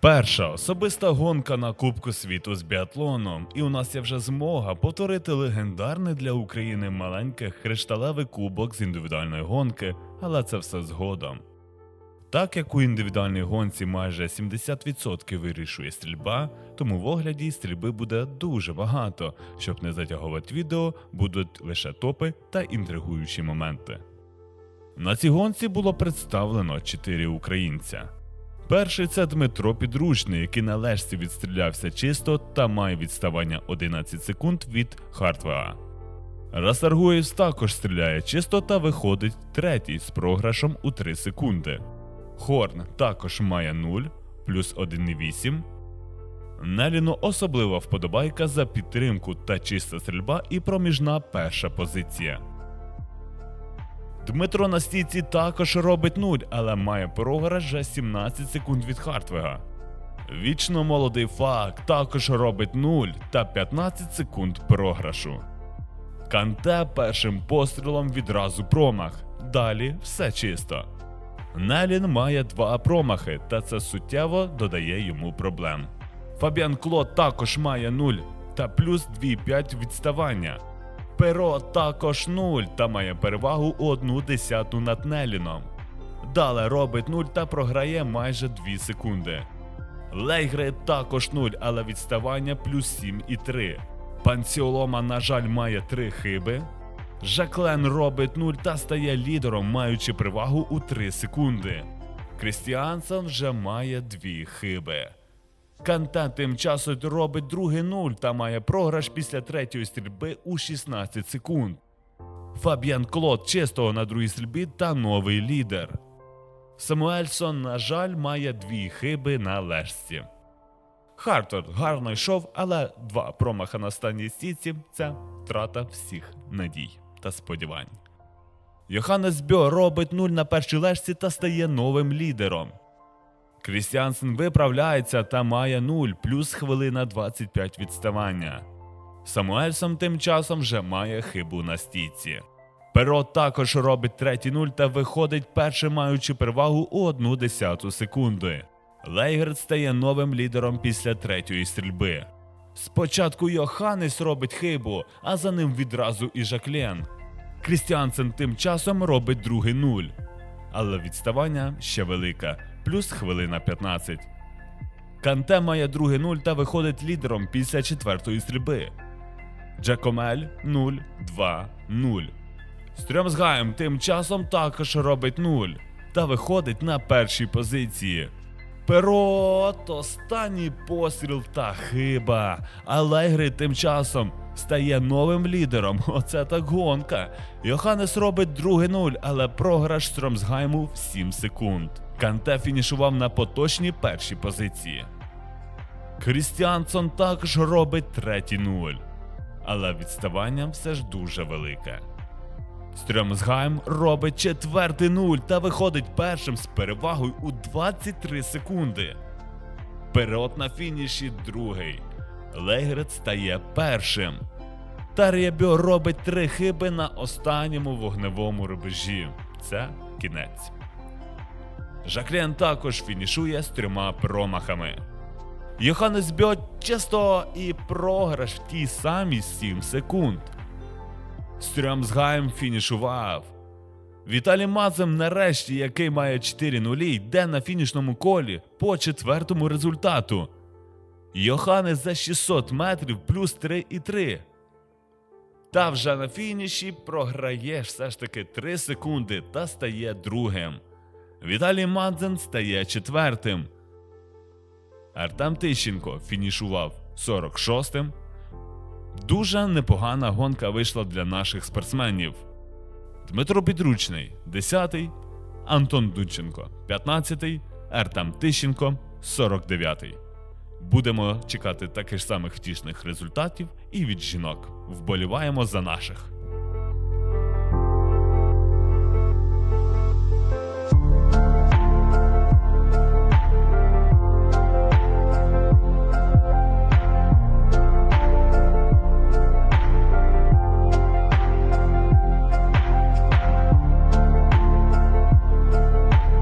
Перша особиста гонка на Кубку світу з біатлоном, і у нас є вже змога повторити легендарний для України маленький кришталевий кубок з індивідуальної гонки, але це все згодом. Так як у індивідуальній гонці майже 70% вирішує стрільба, тому в огляді стрільби буде дуже багато. Щоб не затягувати відео, будуть лише топи та інтригуючі моменти. На цій гонці було представлено 4 українця. Перший це Дмитро Підручний, який на лежці відстрілявся чисто та має відставання 11 секунд від Хартвеа. Расаргуєвс також стріляє чисто та виходить третій з програшом у 3 секунди. Хорн також має 0 плюс 1,8. Неліну особлива вподобайка за підтримку та чиста стрільба і проміжна перша позиція. Дмитро на стійці також робить 0, але має програш вже 17 секунд від Хартвега. Вічно молодий фак також робить 0 та 15 секунд програшу. Канте першим пострілом відразу промах. Далі все чисто. Нелін має два промахи, та це суттєво додає йому проблем. Фабіан Кло також має 0 та плюс 2,5 відставання. Перо також 0 та має перевагу у 1 десяту над Неліном. Дале робить 0 та програє майже 2 секунди. Лейгре також 0, але відставання плюс 7,3. Панціолома, на жаль, має 3 хиби. Жаклен робить 0 та стає лідером, маючи перевагу у 3 секунди. Крістіансен вже має 2 хиби. Канта тим часом робить другий нуль та має програш після третьої стрільби у 16 секунд. Фабіан Клод чистого на другій стрільбі та новий лідер. Самуельсон, на жаль, має дві хиби на лежці. Хартер гарно йшов, але два промаха на останній стійці це втрата всіх надій та сподівань. Йоханнес Бьо робить нуль на першій лежці та стає новим лідером. Крістіансен виправляється та має 0 плюс хвилина 25 відставання. Самуельсон тим часом вже має хибу на стійці. Перо також робить третій нуль та виходить першим маючи перевагу у 1 десяту секунди. Лейгерт стає новим лідером після третьої стрільби. Спочатку Йоханнес робить хибу, а за ним відразу і Жаклен. Крістіансен тим часом робить другий нуль. Але відставання ще велике, плюс хвилина 15. Канте має другий нуль та виходить лідером після четвертої стрільби. Джакомель 0, 2, 0. Стрьомсгаєм тим часом також робить 0 та виходить на першій позиції. Перот, останній постріл та хиба. Алегри тим часом стає новим лідером. Оце так гонка. Йоханнес робить другий нуль, але програш Стромсгайму в 7 секунд. Канте фінішував на поточній першій позиції. Крістіансон також робить третій нуль, але відставання все ж дуже велике. Стрьомсгайм робить четвертий нуль та виходить першим з перевагою у 23 секунди. Переот на фініші другий. Лейгрет стає першим. Та Рєбьо робить три хиби на останньому вогневому рубежі. Це кінець. Жаклен також фінішує з трьома промахами. Йоханнес Бьо часто і програш в ті самі 7 секунд. Стрьомсгайм фінішував. Віталій Мазем, нарешті, який має 4 нулі, йде на фінішному колі по четвертому результату. Йоханнес за 600 метрів плюс 3,3. Та вже на фініші програє все ж таки 3 секунди та стає другим. Віталій Мадзен стає четвертим. Артем Тищенко фінішував 46-м. Дуже непогана гонка вийшла для наших спортсменів. Дмитро Підручний 10-й, Антон Дудченко 15-й, Артем Тищенко 49-й. Будемо чекати таких самих втішних результатів і від жінок. Вболіваємо за наших.